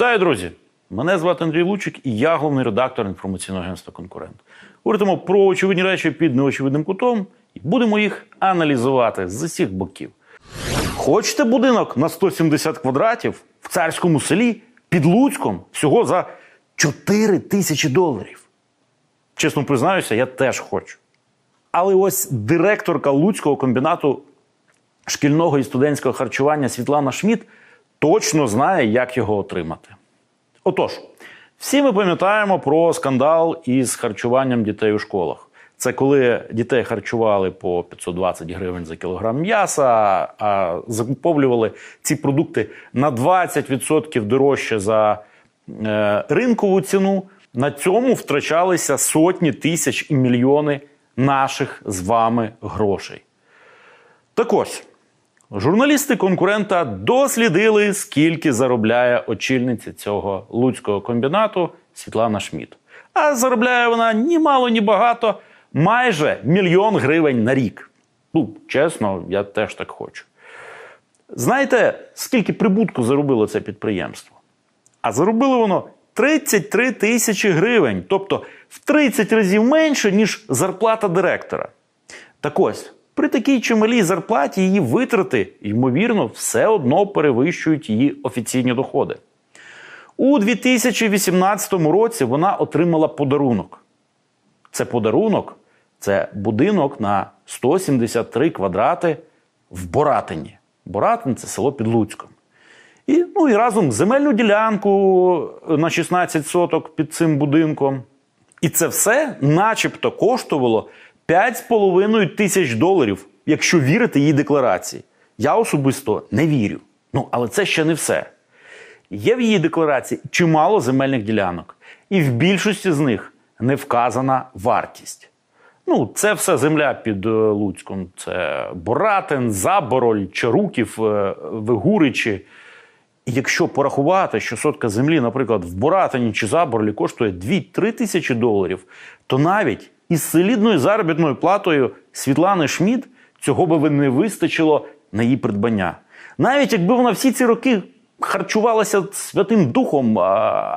Вітаю, друзі! Мене звати Андрій Лучик, і я головний редактор інформаційного агентства Конкурент. Говоритимо про очевидні речі під неочевидним кутом і будемо їх аналізувати з усіх боків. Хочете будинок на 170 квадратів в царському селі під Луцьком всього за 4 тисячі доларів? Чесно признаюся, я теж хочу. Але ось директорка Луцького комбінату шкільного і студентського харчування Світлана Шмідт точно знає, як його отримати. Отож, всі ми пам'ятаємо про скандал із харчуванням дітей у школах. Це коли дітей харчували по 520 гривень за кілограм м'яса, а закуповлювали ці продукти на 20% дорожче за е, ринкову ціну. На цьому втрачалися сотні тисяч і мільйони наших з вами грошей. Так ось, журналісти конкурента дослідили, скільки заробляє очільниця цього луцького комбінату Світлана Шмідт. А заробляє вона ні мало, ні багато, майже мільйон гривень на рік. Ну, чесно, я теж так хочу. Знаєте, скільки прибутку заробило це підприємство? А заробило воно 33 тисячі гривень, тобто в 30 разів менше, ніж зарплата директора. Так ось, при такій чималій зарплаті її витрати, ймовірно, все одно перевищують її офіційні доходи. У 2018 році вона отримала подарунок. Це подарунок це будинок на 173 квадрати в Боратині. Боратин це село під Луцьком. І, ну, і разом земельну ділянку на 16 соток під цим будинком. І це все начебто коштувало 5,5 тисяч доларів, якщо вірити її декларації. Я особисто не вірю. Ну, але це ще не все. Є в її декларації чимало земельних ділянок, і в більшості з них не вказана вартість. Ну, це все земля під е, Луцьком. Це Боратин, Забороль, Чаруків, е, Вигуричі. І якщо порахувати, що сотка землі, наприклад, в Боратині чи Заборлі коштує 2-3 тисячі доларів, то навіть із солідною заробітною платою Світлани Шмідт цього би не вистачило на її придбання. Навіть якби вона всі ці роки харчувалася святим духом, а,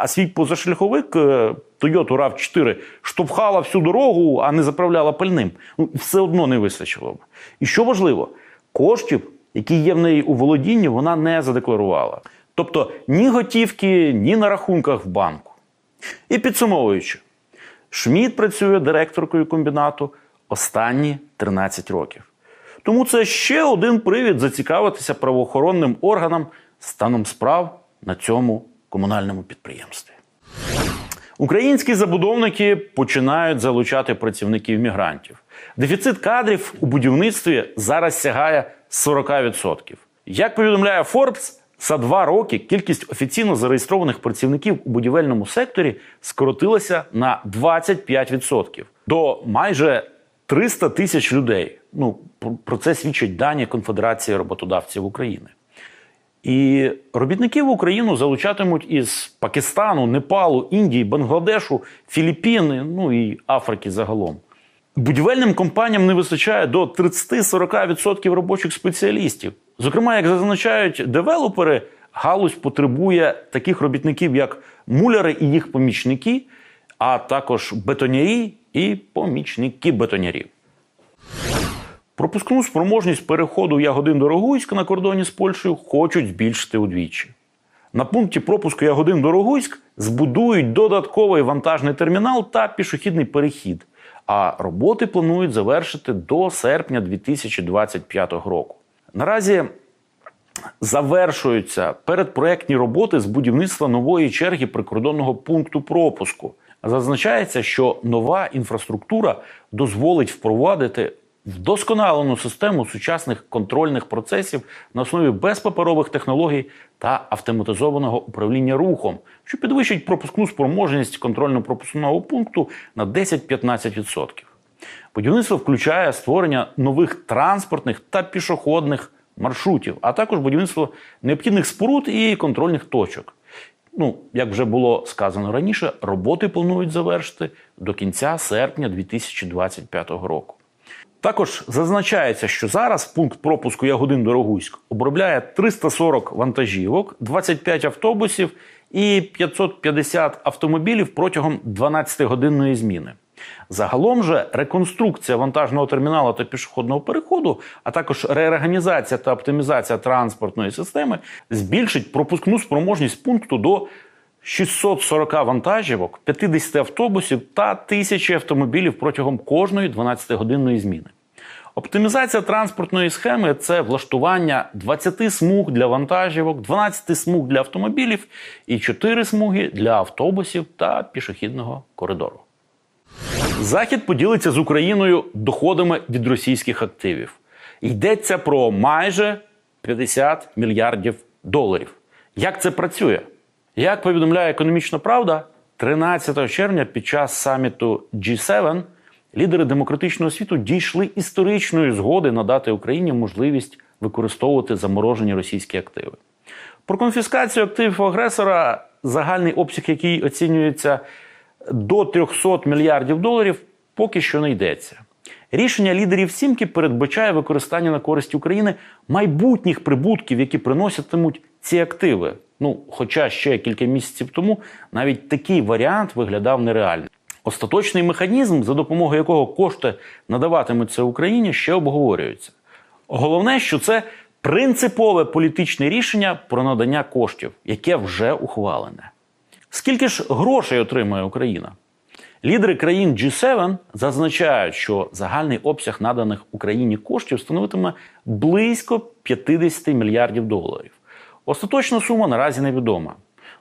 а свій позашляховик е, Toyota rav 4 штовхала всю дорогу, а не заправляла пальним, ну, все одно не вистачило б. І що важливо, коштів, які є в неї у володінні, вона не задекларувала. Тобто ні готівки, ні на рахунках в банку. І підсумовуючи, Шмідт працює директоркою комбінату останні 13 років. Тому це ще один привід зацікавитися правоохоронним органам станом справ на цьому комунальному підприємстві. Українські забудовники починають залучати працівників мігрантів. Дефіцит кадрів у будівництві зараз сягає 40%. Як повідомляє Forbes, за два роки кількість офіційно зареєстрованих працівників у будівельному секторі скоротилася на 25% до майже 300 тисяч людей. Ну про це свідчать дані Конфедерації роботодавців України. І робітників в Україну залучатимуть із Пакистану, Непалу, Індії, Бангладешу, Філіппіни, ну і Африки загалом. Будівельним компаніям не вистачає до 30-40% робочих спеціалістів. Зокрема, як зазначають девелопери, галузь потребує таких робітників, як муляри і їх помічники, а також бетонярі і помічники бетонярів. Пропускну спроможність переходу Ягодин до Рогуйська на кордоні з Польщею хочуть збільшити удвічі. На пункті пропуску Ягодин до Рогуйськ збудують додатковий вантажний термінал та пішохідний перехід. А роботи планують завершити до серпня 2025 року. Наразі завершуються передпроектні роботи з будівництва нової черги прикордонного пункту пропуску. Зазначається, що нова інфраструктура дозволить впровадити вдосконалену систему сучасних контрольних процесів на основі безпаперових технологій та автоматизованого управління рухом, що підвищить пропускну спроможність контрольно-пропускного пункту на 10-15%. Будівництво включає створення нових транспортних та пішохідних маршрутів, а також будівництво необхідних споруд і контрольних точок. Ну, як вже було сказано раніше, роботи планують завершити до кінця серпня 2025 року. Також зазначається, що зараз пункт пропуску Ягодин Дорогуськ обробляє 340 вантажівок, 25 автобусів і 550 автомобілів протягом 12-годинної зміни. Загалом же реконструкція вантажного терміналу та пішохідного переходу, а також реорганізація та оптимізація транспортної системи збільшить пропускну спроможність пункту до 640 вантажівок, 50 автобусів та 1000 автомобілів протягом кожної 12-годинної зміни. Оптимізація транспортної схеми це влаштування 20 смуг для вантажівок, 12 смуг для автомобілів і 4 смуги для автобусів та пішохідного коридору. Захід поділиться з Україною доходами від російських активів. Йдеться про майже 50 мільярдів доларів. Як це працює? Як повідомляє економічна правда, 13 червня під час саміту G7 лідери демократичного світу дійшли історичної згоди надати Україні можливість використовувати заморожені російські активи. Про конфіскацію активів агресора, загальний обсяг, який оцінюється до 300 мільярдів доларів, поки що не йдеться. Рішення лідерів сімки передбачає використання на користь України майбутніх прибутків, які приноситимуть ці активи. Ну, хоча ще кілька місяців тому навіть такий варіант виглядав нереальним. Остаточний механізм, за допомогою якого кошти надаватимуться Україні, ще обговорюється. Головне, що це принципове політичне рішення про надання коштів, яке вже ухвалене. Скільки ж грошей отримує Україна? Лідери країн G7 зазначають, що загальний обсяг наданих Україні коштів становитиме близько 50 мільярдів доларів. Остаточна сума наразі невідома.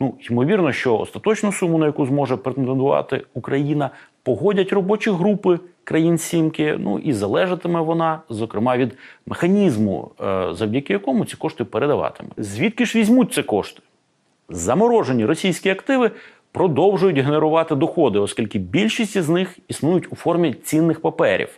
Ну, ймовірно, що остаточну суму, на яку зможе претендувати Україна, погодять робочі групи країн Сімки. Ну і залежатиме вона, зокрема, від механізму, е, завдяки якому ці кошти передаватиме. Звідки ж візьмуть ці кошти? Заморожені російські активи продовжують генерувати доходи, оскільки більшість із них існують у формі цінних паперів.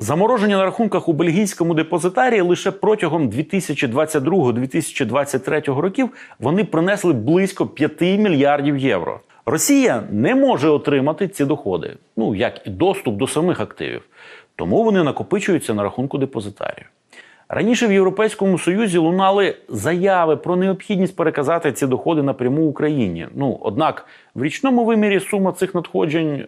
Заморожені на рахунках у бельгійському депозитарії лише протягом 2022-2023 років вони принесли близько 5 мільярдів євро. Росія не може отримати ці доходи, ну як і доступ до самих активів, тому вони накопичуються на рахунку депозитарію. Раніше в Європейському Союзі лунали заяви про необхідність переказати ці доходи напряму Україні. Ну однак в річному вимірі сума цих надходжень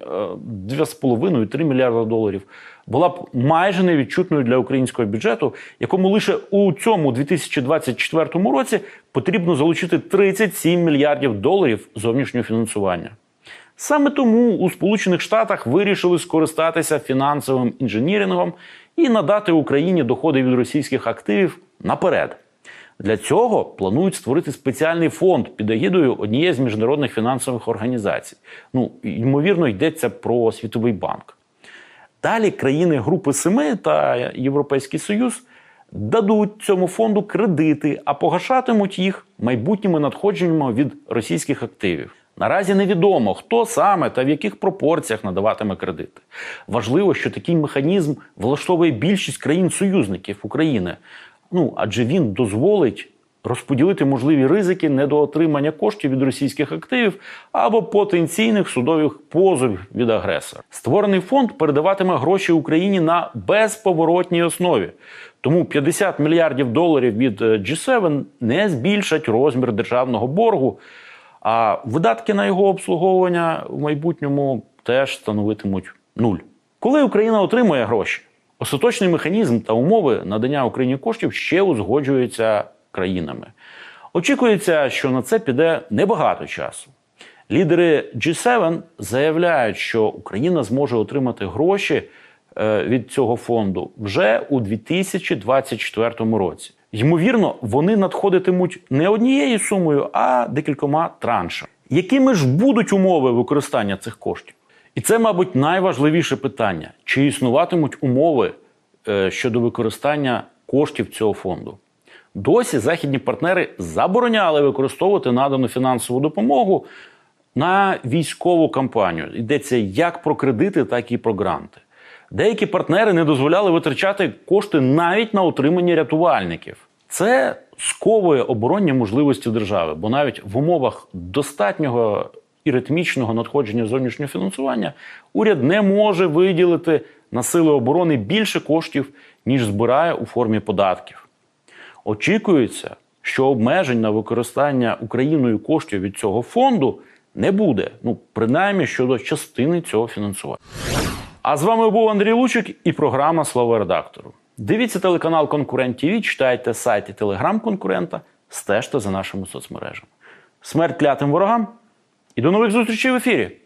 2,5-3 мільярда доларів була б майже невідчутною для українського бюджету, якому лише у цьому 2024 році потрібно залучити 37 мільярдів доларів зовнішнього фінансування. Саме тому у Сполучених Штатах вирішили скористатися фінансовим інженірингом і надати Україні доходи від російських активів наперед. Для цього планують створити спеціальний фонд під егідою однієї з міжнародних фінансових організацій. Ну, ймовірно, йдеться про Світовий банк. Далі країни Групи Семи та Європейський Союз дадуть цьому фонду кредити, а погашатимуть їх майбутніми надходженнями від російських активів. Наразі невідомо, хто саме та в яких пропорціях надаватиме кредити. Важливо, що такий механізм влаштовує більшість країн-союзників України. Ну адже він дозволить розподілити можливі ризики недоотримання коштів від російських активів або потенційних судових позовів від агресора. Створений фонд передаватиме гроші Україні на безповоротній основі. Тому 50 мільярдів доларів від G7 не збільшать розмір державного боргу. А видатки на його обслуговування в майбутньому теж становитимуть нуль. Коли Україна отримує гроші, остаточний механізм та умови надання Україні коштів ще узгоджуються країнами. Очікується, що на це піде небагато часу. Лідери G7 заявляють, що Україна зможе отримати гроші е, від цього фонду вже у 2024 році. Ймовірно, вони надходитимуть не однією сумою, а декількома траншами. Якими ж будуть умови використання цих коштів? І це, мабуть, найважливіше питання: чи існуватимуть умови е, щодо використання коштів цього фонду? Досі західні партнери забороняли використовувати надану фінансову допомогу на військову кампанію. Йдеться як про кредити, так і про гранти. Деякі партнери не дозволяли витрачати кошти навіть на утримання рятувальників. Це сковує оборонні можливості держави, бо навіть в умовах достатнього і ритмічного надходження зовнішнього фінансування уряд не може виділити на сили оборони більше коштів, ніж збирає у формі податків. Очікується, що обмежень на використання Україною коштів від цього фонду не буде. Ну, принаймні щодо частини цього фінансування. А з вами був Андрій Лучик і програма Слово редактору. Дивіться телеканал Конкурент ТВ, читайте сайт і телеграм конкурента, стежте за нашими соцмережами. Смерть клятим ворогам і до нових зустрічей в ефірі!